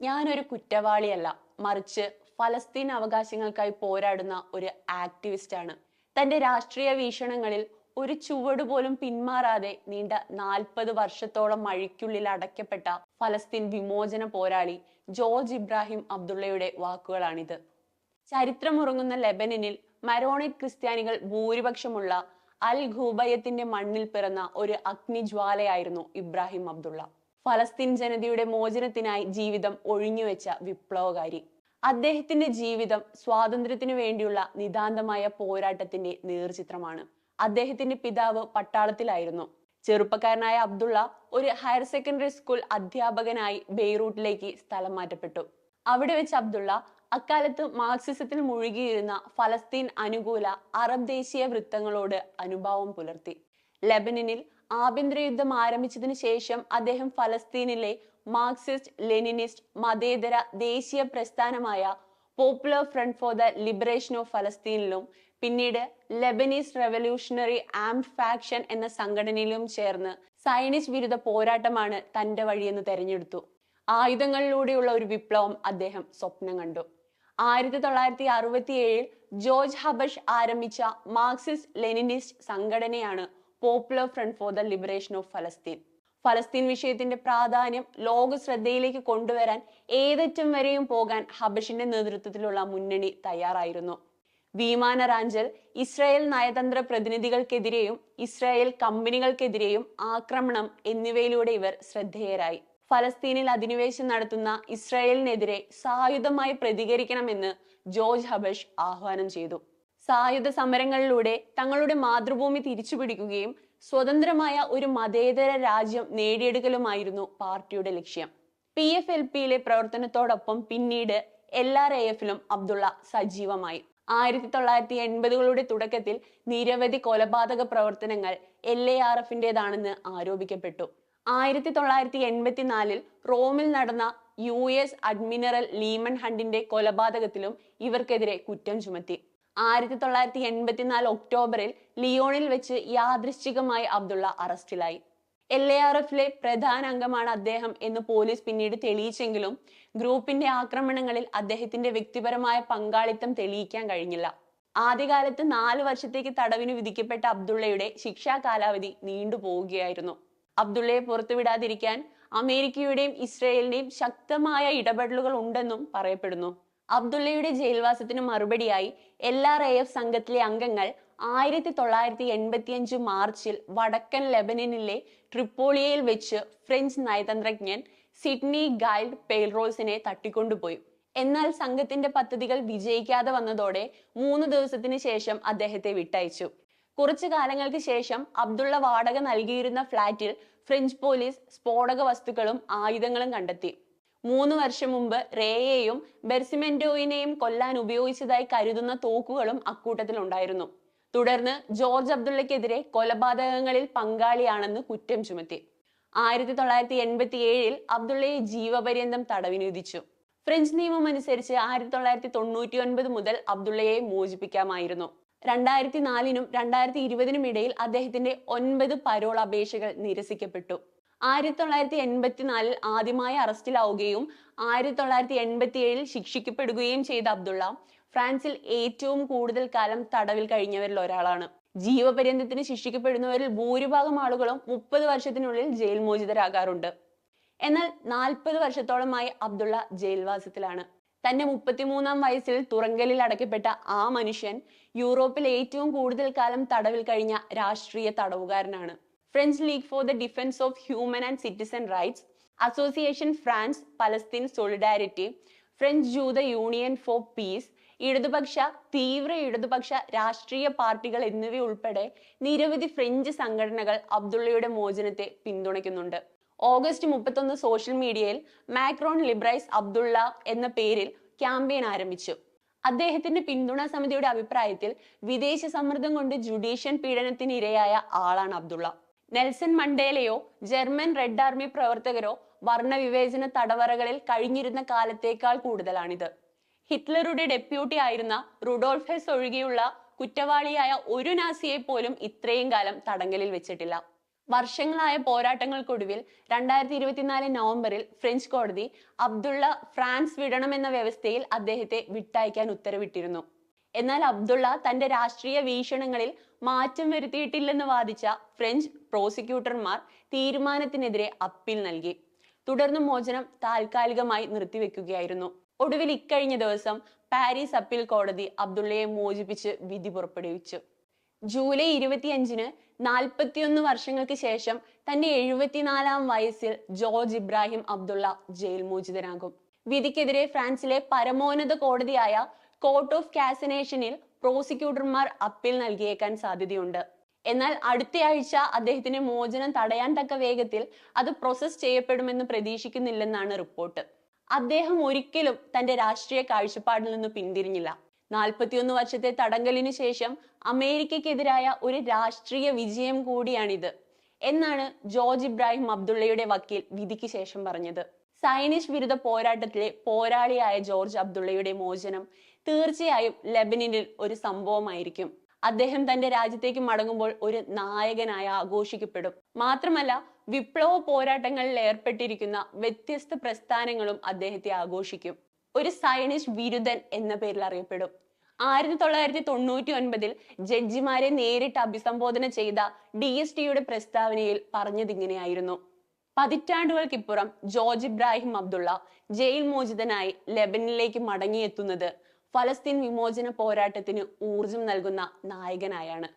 ഞാനൊരു കുറ്റവാളിയല്ല. മറിച്ച് ഫലസ്തീൻ അവകാശങ്ങൾക്കായി പോരാടുന്ന ഒരു ആക്ടിവിസ്റ്റ് ആണ് തന്റെ രാഷ്ട്രീയ വീക്ഷണങ്ങളിൽ ഒരു ചുവട് പോലും പിന്മാറാതെ നീണ്ട നാൽപ്പത് വർഷത്തോളം മഴയ്ക്കുള്ളിൽ അടയ്ക്കപ്പെട്ട ഫലസ്തീൻ വിമോചന പോരാളി ജോർജ് ഇബ്രാഹിം അബ്ദുള്ളയുടെ വാക്കുകളാണിത്. ചരിത്രമുറങ്ങുന്ന ലെബനനിൽ മരോണിക് ക്രിസ്ത്യാനികൾ ഭൂരിപക്ഷമുള്ള അൽ ഖൂബയത്തിന്റെ മണ്ണിൽ പിറന്ന ഒരു അഗ്നിജ്വാലയായിരുന്നു ഇബ്രാഹിം അബ്ദുള്ള. ഫലസ്തീൻ ജനതയുടെ മോചനത്തിനായി ജീവിതം ഒഴിഞ്ഞുവെച്ച വിപ്ലവകാരി. അദ്ദേഹത്തിന്റെ ജീവിതം സ്വാതന്ത്ര്യത്തിനു വേണ്ടിയുള്ള നിതാന്തമായ പോരാട്ടത്തിന്റെ നേർചിത്രമാണ്. അദ്ദേഹത്തിന്റെ പിതാവ് പട്ടാളത്തിലായിരുന്നു. ചെറുപ്പക്കാരനായ അബ്ദുള്ള ഒരു ഹയർ സെക്കൻഡറി സ്കൂൾ അധ്യാപകനായി ബെയ്റൂട്ടിലേക്ക് സ്ഥലം മാറ്റപ്പെട്ടു. അവിടെ വെച്ച് അബ്ദുള്ള അക്കാലത്ത് മാർക്സിസത്തിൽ മുഴുകിയിരുന്ന ഫലസ്തീൻ അനുകൂല അറബ് ദേശീയ വൃത്തങ്ങളോട് അനുഭാവം പുലർത്തി. ലെബനനിൽ ആഭ്യന്തര യുദ്ധം ആരംഭിച്ചതിനു ശേഷം അദ്ദേഹം ഫലസ്തീനിലെ മാർക്സിസ്റ്റ് ലെനിനിസ്റ്റ് മതേതര ദേശീയ പ്രസ്ഥാനമായ popular front for the liberation of ഫലസ്തീനിലും പിന്നീട് ലെബനീസ് റെവല്യൂഷണറി ആംഡ് ഫാക്ഷൻ എന്ന സംഘടനയിലും ചേർന്ന് സൈനിസ്റ്റ് വിരുദ്ധ പോരാട്ടമാണ് തന്റെ വഴിയെന്ന് തെരഞ്ഞെടുത്തു. ആയുധങ്ങളിലൂടെയുള്ള ഒരു വിപ്ലവം അദ്ദേഹം സ്വപ്നം കണ്ടു. ആയിരത്തി തൊള്ളായിരത്തി അറുപത്തി ഏഴിൽ ജോർജ് ഹബഷ് ആരംഭിച്ച മാർക്സിസ്റ്റ് ലെനിനിസ്റ്റ് സംഘടനയാണ് popular front for the liberation of Palestine Palestine വിഷയത്തിന്റെ പ്രാധാന്യം ലോക ശ്രദ്ധയിലേക്ക് കൊണ്ടുവരാൻ ഏതറ്റം വരെയും പോകാൻ ഹബഷിന്റെ നേതൃത്വത്തിലുള്ള മുന്നണി തയ്യാറായിരുന്നു. വിമാന റാഞ്ചൽ ഇസ്രായേൽ നയതന്ത്ര പ്രതിനിധികൾക്കെതിരെയും ഇസ്രായേൽ കമ്പനികൾക്കെതിരെയും ആക്രമണം എന്നിവയിലൂടെ ഇവർ ശ്രദ്ധേയരായി. ഫലസ്തീനിൽ അധിനിവേശം നടത്തുന്ന ഇസ്രായേലിനെതിരെ സായുധമായി പ്രതികരിക്കണമെന്ന് ജോർജ് ഹബഷ് ആഹ്വാനം ചെയ്തു. സായുധ സമരങ്ങളിലൂടെ തങ്ങളുടെ മാതൃഭൂമി തിരിച്ചുപിടിക്കുകയും സ്വതന്ത്രമായ ഒരു മതേതര രാജ്യം നേടിയെടുക്കലുമായിരുന്നു പാർട്ടിയുടെ ലക്ഷ്യം. പി എഫ് എൽ പിയിലെ പ്രവർത്തനത്തോടൊപ്പം പിന്നീട് എൽ ആർ എ എഫിലും അബ്ദുള്ള സജീവമായി. ആയിരത്തി തൊള്ളായിരത്തി എൺപതുകളുടെ തുടക്കത്തിൽ നിരവധി കൊലപാതക പ്രവർത്തനങ്ങൾ എൽ എ ആർ എഫിന്റെതാണെന്ന് ആരോപിക്കപ്പെട്ടു. ആയിരത്തി തൊള്ളായിരത്തി എൺപത്തിനാലിൽ റോമിൽ നടന്ന യു എസ് അഡ്മിനറൽ ലീമൺ ഹണ്ടിന്റെ കൊലപാതകത്തിലും ഇവർക്കെതിരെ കുറ്റം ചുമത്തി. ആയിരത്തി തൊള്ളായിരത്തി എൺപത്തിനാല് ഒക്ടോബറിൽ ലിയോണിൽ വെച്ച് യാദൃശ്ചികമായി അബ്ദുള്ള അറസ്റ്റിലായി. എൽ എ ആർ എഫിലെ പ്രധാന അംഗമാണ് അദ്ദേഹം എന്ന് പോലീസ് പിന്നീട് തെളിയിച്ചെങ്കിലും ഗ്രൂപ്പിന്റെ ആക്രമണങ്ങളിൽ അദ്ദേഹത്തിന്റെ വ്യക്തിപരമായ പങ്കാളിത്തം തെളിയിക്കാൻ കഴിഞ്ഞില്ല. ആദ്യകാലത്ത് നാല് വർഷത്തേക്ക് തടവിന് വിധിക്കപ്പെട്ട അബ്ദുള്ളയുടെ ശിക്ഷാ കാലാവധി നീണ്ടുപോവുകയായിരുന്നു അബ്ദുള്ളയെ പുറത്തുവിടാതിരിക്കാൻ അമേരിക്കയുടെയും ഇസ്രയേലിന്റെയും ശക്തമായ ഇടപെടലുകൾ ഉണ്ടെന്നും പറയപ്പെടുന്നു. അബ്ദുള്ളയുടെ ജയിൽവാസത്തിന് മറുപടിയായി എൽ ആർ എ എഫ് സംഘത്തിലെ അംഗങ്ങൾ ആയിരത്തി തൊള്ളായിരത്തി എൺപത്തിയഞ്ച് മാർച്ചിൽ വടക്കൻ ലെബനനിലെ ട്രിപ്പോളിയയിൽ വെച്ച് ഫ്രഞ്ച് നയതന്ത്രജ്ഞൻ സിഡ്നി ഗൈൽഡ് പെയിൽറോൾസിനെ തട്ടിക്കൊണ്ടുപോയി. എന്നാൽ സംഘത്തിന്റെ പദ്ധതികൾ വിജയിക്കാതെ വന്നതോടെ മൂന്ന് ദിവസത്തിന് ശേഷം അദ്ദേഹത്തെ വിട്ടയച്ചു. കുറച്ചു കാലങ്ങൾക്ക് ശേഷം അബ്ദുള്ള വാടക നൽകിയിരുന്ന ഫ്ളാറ്റിൽ ഫ്രഞ്ച് പോലീസ് സ്ഫോടക വസ്തുക്കളും ആയുധങ്ങളും കണ്ടെത്തി. മൂന്ന് വർഷം മുമ്പ് റേയെയും ബെർസിമെന്റോയിനെയും കൊല്ലാൻ ഉപയോഗിച്ചതായി കരുതുന്ന തോക്കുകളും അക്കൂട്ടത്തിലുണ്ടായിരുന്നു. തുടർന്ന് ജോർജ് അബ്ദുള്ളക്കെതിരെ കൊലപാതകങ്ങളിൽ പങ്കാളിയാണെന്ന് കുറ്റം ചുമത്തി. ആയിരത്തി തൊള്ളായിരത്തി എൺപത്തി ഏഴിൽ അബ്ദുള്ളയെ ജീവപര്യന്തം തടവിന് വിധിച്ചു ഫ്രഞ്ച് നിയമം അനുസരിച്ച് ആയിരത്തി തൊള്ളായിരത്തി തൊണ്ണൂറ്റി ഒൻപത് മുതൽ അബ്ദുള്ളയെ മോചിപ്പിക്കാമായിരുന്നു. രണ്ടായിരത്തി നാലിനും രണ്ടായിരത്തി ഇരുപതിനും ഇടയിൽ അദ്ദേഹത്തിന്റെ ഒൻപത് പരോൾ അപേക്ഷകൾ നിരസിക്കപ്പെട്ടു. ആയിരത്തി തൊള്ളായിരത്തി എൺപത്തിനാലിൽ ആദ്യമായി അറസ്റ്റിലാവുകയും ആയിരത്തി തൊള്ളായിരത്തി എൺപത്തി ഏഴിൽ ശിക്ഷിക്കപ്പെടുകയും ചെയ്ത അബ്ദുള്ള ഫ്രാൻസിൽ ഏറ്റവും കൂടുതൽ കാലം തടവിൽ കഴിഞ്ഞവരിൽ ഒരാളാണ്. ജീവപര്യന്തത്തിന് ശിക്ഷിക്കപ്പെടുന്നവരിൽ ഭൂരിഭാഗം ആളുകളും മുപ്പത് വർഷത്തിനുള്ളിൽ ജയിൽ മോചിതരാകാറുണ്ട്. എന്നാൽ നാൽപ്പത് വർഷത്തോളമായി അബ്ദുള്ള ജയിൽവാസത്തിലാണ്. തന്റെ മുപ്പത്തിമൂന്നാം വയസ്സിൽ തുറങ്കലിൽ അടയ്ക്കപ്പെട്ട ആ മനുഷ്യൻ യൂറോപ്പിൽ ഏറ്റവും കൂടുതൽ കാലം തടവിൽ കഴിഞ്ഞ രാഷ്ട്രീയ തടവുകാരനാണ്. French League for the Defence of Human and Citizen Rights Association France Palestine Solidarity French ജൂത യൂണിയൻ ഫോർ പീസ് ഇടതുപക്ഷ തീവ്ര ഇടതുപക്ഷ രാഷ്ട്രീയ പാർട്ടികൾ എന്നിവയുൾപ്പെടെ നിരവധി ഫ്രഞ്ച് സംഘടനകൾ അബ്ദുള്ളയുടെ മോചനത്തെ പിന്തുണയ്ക്കുന്നുണ്ട് ഓഗസ്റ്റ് മുപ്പത്തൊന്ന് സോഷ്യൽ മീഡിയയിൽ മാക്രോൺ ലിബ്രൈസ് അബ്ദുള്ള എന്ന പേരിൽ ക്യാമ്പയിൻ ആരംഭിച്ചു. അദ്ദേഹത്തിന്റെ പിന്തുണാ സമിതിയുടെ അഭിപ്രായത്തിൽ വിദേശ സമ്മർദ്ദം കൊണ്ട് ജുഡീഷ്യൻ പീഡനത്തിന് ഇരയായ ആളാണ് അബ്ദുള്ള. നെൽസൺ മണ്ടേലയോ ജർമ്മൻ റെഡ് ആർമി പ്രവർത്തകരോ വർണവിവേചന തടവറകളിൽ കഴിഞ്ഞിരുന്ന കാലത്തേക്കാൾ കൂടുതലാണിത്. ഹിറ്റ്ലറുടെ ഡെപ്യൂട്ടി ആയിരുന്ന റുഡോൾഫ് ഹെസ് ഒഴികെയുള്ള കുറ്റവാളിയായ ഒരു നാസിയെ പോലും ഇത്രയും കാലം തടങ്കലിൽ വെച്ചിട്ടില്ല. വർഷങ്ങളായ പോരാട്ടങ്ങൾക്കൊടുവിൽ രണ്ടായിരത്തി ഇരുപത്തിനാല് നവംബറിൽ ഫ്രഞ്ച് കോടതി അബ്ദുള്ള ഫ്രാൻസ് വിടണമെന്ന വ്യവസ്ഥയിൽ അദ്ദേഹത്തെ വിട്ടയക്കാൻ ഉത്തരവിട്ടിരുന്നു. എന്നാൽ അബ്ദുള്ള തന്റെ രാഷ്ട്രീയ വീക്ഷണങ്ങളിൽ മാറ്റം വരുത്തിയിട്ടില്ലെന്ന് വാദിച്ച ഫ്രഞ്ച് പ്രോസിക്യൂട്ടർമാർ തീരുമാനത്തിനെതിരെ അപ്പീൽ നൽകി. തുടർന്ന് മോചനം താൽക്കാലികമായി നിർത്തിവെക്കുകയായിരുന്നു. ഒടുവിൽ ഇക്കഴിഞ്ഞ ദിവസം പാരീസ് അപ്പീൽ കോടതി അബ്ദുള്ളയെ മോചിപ്പിച്ച് വിധി പുറപ്പെടുവിച്ചു. ജൂലൈ ഇരുപത്തിയഞ്ചിന് നാൽപ്പത്തിയൊന്ന് വർഷങ്ങൾക്ക് ശേഷം തന്റെ എഴുപത്തിനാലാം വയസ്സിൽ ജോർജ് ഇബ്രാഹിം അബ്ദുള്ള ജയിൽ മോചിതനാകും. വിധിക്കെതിരെ ഫ്രാൻസിലെ പരമോന്നത കോടതിയായ കോർട്ട് ഓഫ് കാസിനേഷനിൽ പ്രോസിക്യൂട്ടർമാർ അപ്പീൽ നൽകിയേക്കാൻ സാധ്യതയുണ്ട്. എന്നാൽ അടുത്തയാഴ്ച അദ്ദേഹത്തിന്റെ മോചനം തടയാൻ തക്ക വേഗത്തിൽ അത് പ്രോസസ് ചെയ്യപ്പെടുമെന്ന് പ്രതീക്ഷിക്കുന്നില്ലെന്നാണ് റിപ്പോർട്ട് അദ്ദേഹം ഒരിക്കലും തന്റെ രാഷ്ട്രീയ കാഴ്ചപ്പാടിൽ നിന്ന് പിന്തിരിഞ്ഞില്ല. നാൽപ്പത്തിയൊന്ന് വർഷത്തെ തടങ്കലിനു ശേഷം അമേരിക്കക്കെതിരായ ഒരു രാഷ്ട്രീയ വിജയം കൂടിയാണിത്. എന്നാണ് ജോർജ് ഇബ്രാഹിം അബ്ദുള്ളയുടെ വക്കീൽ വിധിക്ക് ശേഷം പറഞ്ഞത്. സൈനിഷ് വിരുദ്ധ പോരാട്ടത്തിലെ പോരാളിയായ ജോർജ് അബ്ദുള്ളയുടെ മോചനം തീർച്ചയായും ലെബനിനിൽ ഒരു സംഭവമായിരിക്കും. അദ്ദേഹം തന്റെ രാജ്യത്തേക്ക് മടങ്ങുമ്പോൾ ഒരു നായകനായി ആഘോഷിക്കപ്പെടും. മാത്രമല്ല വിപ്ലവ പോരാട്ടങ്ങളിൽ ഏർപ്പെട്ടിരിക്കുന്ന വ്യത്യസ്ത പ്രസ്ഥാനങ്ങളും അദ്ദേഹത്തെ ആഘോഷിക്കും. ഒരു സൈനിഷ് വിരുദ്ധൻ എന്ന പേരിൽ അറിയപ്പെടും. ആയിരത്തി തൊള്ളായിരത്തി തൊണ്ണൂറ്റി ഒൻപതിൽ ജഡ്ജിമാരെ നേരിട്ട് അഭിസംബോധന ചെയ്ത ഡി എസ് ടിയുടെ പ്രസ്താവനയിൽ പറഞ്ഞതിങ്ങനെയായിരുന്നു. പതിറ്റാണ്ടുകൾക്കിപ്പുറം ജോർജ് ഇബ്രാഹിം അബ്ദുള്ള ജയിൽ മോചിതനായി ലെബനിലേക്ക് മടങ്ങിയെത്തുന്നത് ഫലസ്തീൻ വിമോചന പോരാട്ടത്തിന് ഊർജം നൽകുന്ന നായകനായാണ്.